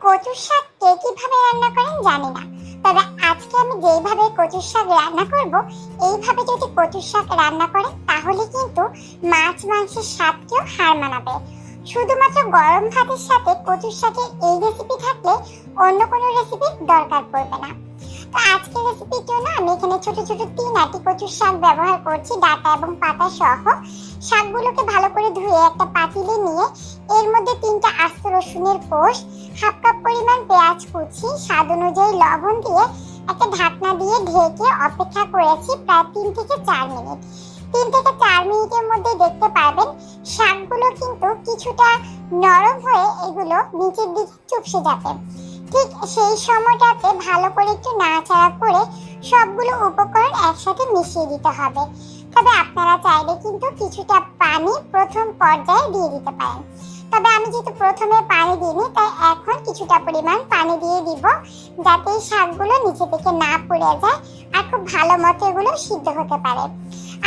কচুর শাক কে কীভাবে রান্না করেন জানি না। তবে আজকে আমি যেইভাবে কচুর শাক রান্না করব, এইভাবে যদি কচুর শাক রান্না করেন, তাহলে কিন্তু মাছ মাংসের স্বাদকেও হার মানাবে। শুধুমাত্র গরম ভাতের সাথে কচুর শাকের এই রেসিপি থাকলে অন্য কোনো রেসিপির দরকার পড়বে না। তো আজকের রেসিপির জন্য আমি এখানে ছোট ছোট তিন আটি কচুর শাক ব্যবহার করছি, ডাটা এবং পাতা সহ। শাকগুলোকে ভালো করে ধুয়ে একটা পাতিলে নিয়ে এর মধ্যে তিনটা আস্ত রসুনের কোষ হাফ কাপ পরিমাণ পেঁয়াজ কুচি, স্বাদ অনুযায়ী লবণ দিয়ে একটা ঢাকনা দিয়ে ঢেকে অপেক্ষা করেছি প্রায় তিন থেকে চার মিনিট। তিন থেকে চার মিনিটের মধ্যে দেখতে পারবেন, শাকগুলো কিন্তু কিছুটা নরম হয়ে এগুলো নিচের দিকে চুপসে যাবে। ঠিক সেই সময়টাতে ভালো করে একটু নাড়াচাড়া করে সবগুলো উপকরণ একসাথে মিশিয়ে দিতে হবে। তবে আপনারা চাইলে কিন্তু কিছুটা পানি প্রথম পর্যায়ে দিয়ে দিতে পারেন। তবে আমি যেহেতু প্রথমে পানি দিইনি, তাই এখন কিছুটা পরিমাণ পানি দিয়ে দিব যাতে এই শাকগুলো নিচে থেকে না পড়ে যায় আর খুব ভালো মতো এগুলো সিদ্ধ হতে পারে।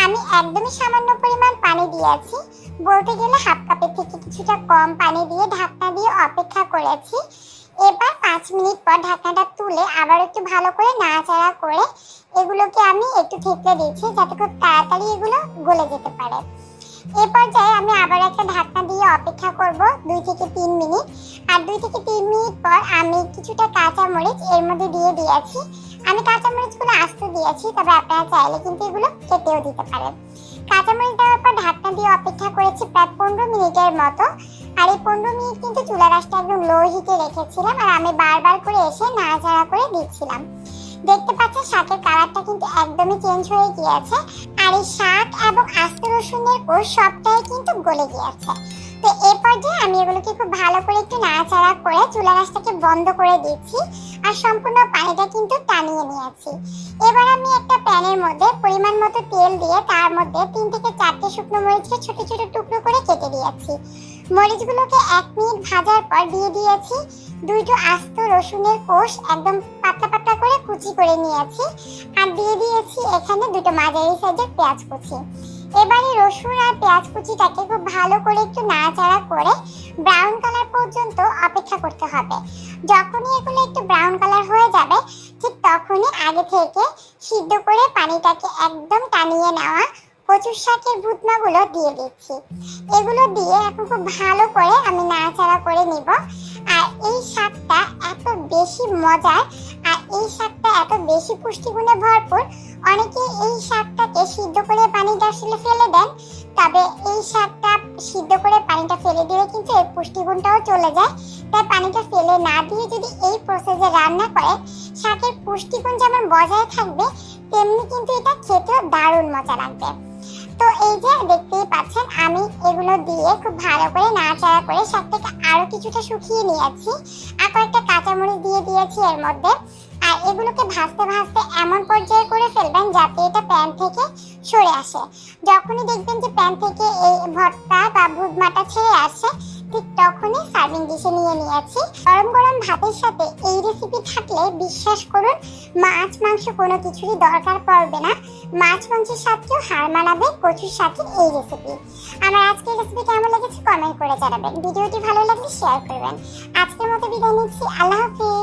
আমি একদমই সামান্য পরিমাণ পানি দিয়েছি। বলতে গেলে হাফ কাপের থেকে কিছুটা কম পানি দিয়ে ঢাকনা দিয়ে অপেক্ষা করেছি। এবার পাঁচ মিনিট পর ঢাকনাটা তুলে আবার একটু ভালো করে নাড়াচাড়া করে এগুলোকে আমি একটু থেতলে দিচ্ছি যাতে খুব তাড়াতাড়ি এগুলো গলে যেতে পারে। এ পর্যায়ে আমি আবার একটা ঢাকনা অপেক্ষা করব দুই থেকে তিন মিনিট। আর দুই থেকে তিন মিনিট পর আমি কিছুটা কাঁচামরিচ এর মধ্যে দিয়ে দিয়েছি। আমি কাঁচা মরিচগুলো আস্তে দিয়েছি, তবে আপনারা চাইলে কিন্তু এগুলো কেটেও দিতে পারেন। কাঁচা মরিচ দেওয়ার পর ঢাকনা দিয়ে অপেক্ষা করেছি প্রায় পনেরো মিনিটের মতো। আর এই পনেরো মিনিট কিন্তু চুলা রাসটা একদম লো হিটে রেখেছিলাম আর আমি বারবার করে এসে নাড়াচাড়া করে দিচ্ছিলাম। দেখতে পাচ্ছেন শাকের কালারটা কিন্তু একদমই চেঞ্জ হয়ে গিয়েছে। আর এই শাক এবং আস্ত রসুনের কোষ সবটাই কিন্তু গলে গিয়েছে। তো এই পর্যায়ে আমি এগুলোকে খুব ভালো করে একটু নাড়াচাড়া করে চুলা গাছটাকে বন্ধ করে দিচ্ছি আর সম্পূর্ণ পানিটা কিন্তু টানিয়ে নিয়েছি। এবার আমি একটা প্যানের মধ্যে পরিমাণ মতো তেল দিয়ে তার মধ্যে তিন থেকে চারটে শুকনো মরিচকে ছোট ছোট টুকরো করে কেটে দিয়েছি। মরিচগুলোকে এক মিনিট ভাজার পর দিয়ে দিয়েছি। দুইটো আস্ত রসুনের কোষ একদম পাতলা পাতলা করে কুচি করে নিয়েছি। আর দিয়ে দিয়েছি এখানে দুটো মাঝারি সাইজের পেঁয়াজ কুচি। এবারে রসুন আর পেঁয়াজ কুচিটাকে খুব ভালো করে একটু নাড়াচাড়া করে ব্রাউন কালার পর্যন্ত অপেক্ষা করতে হবে। যখনই এগুলো একটু ব্রাউন কালার হয়ে যাবে, ঠিক তখনই আগে থেকে সিদ্ধ করে পানিটাকে একদম টানিয়ে নেওয়া কচুর শাকের ভুতনাগুলো দিয়ে দিচ্ছি। এগুলো দিয়ে এখন খুব ভালো করে আমি নাড়াচাড়া করে নিব। আর এই শাকটা এত বেশি মজার, আর এই শাকটা এত বেশি পুষ্টিগুণে ভরপুর, অনেকে এই শাকটাকে সিদ্ধ করে পানিটা আসলে ফেলে দেন, তবে এই শাকটা সিদ্ধ করে পানিটা ফেলে দিলে কিন্তু এর পুষ্টিগুণটাও চলে যায়। তাই পানিটা ফেলে না দিয়ে যদি এই প্রসেসে রান্না করে শাকের পুষ্টিগুণ যেমন বজায় থাকবে, তেমনি কিন্তু এটা খেতেও দারুণ মজা লাগবে। তো এই যে দেখতেই পাচ্ছেন, আমি এগুলো দিয়ে খুব ভালো করে নাড়াচাড়া করে শাকটাকে আরও কিছুটা শুকিয়ে নিয়েছি। আর কয়েকটা কাঁচামরিচ দিয়ে দিয়েছি এর মধ্যে। আর এগুলোকে ভাজতে ভাজতে আসে। যখনই দেখবেন যে প্যান থেকে এই ভর্তা বা ভুদমাটা ছেড়ে আসে, ঠিক তখনই সার্ভিং ডিশে নিয়ে নিয়েছি। গরম গরম ভাতের সাথে এই রেসিপি থাকলে বিশ্বাস করুন, মাছ, মাংস কোনো কিছুরই দরকার পড়বে না। মাছ, মাংসের সাথেও হার মানাবে, কচুর সাথে এই রেসিপি আমার আজকের রেসিপি কেমন লেগেছে কমেন্ট করে জানাবেন। ভিডিওটি ভালো লাগলে শেয়ার করবেন। আজকের মতো বিদায় নিচ্ছি। আল্লাহ হাফিজ।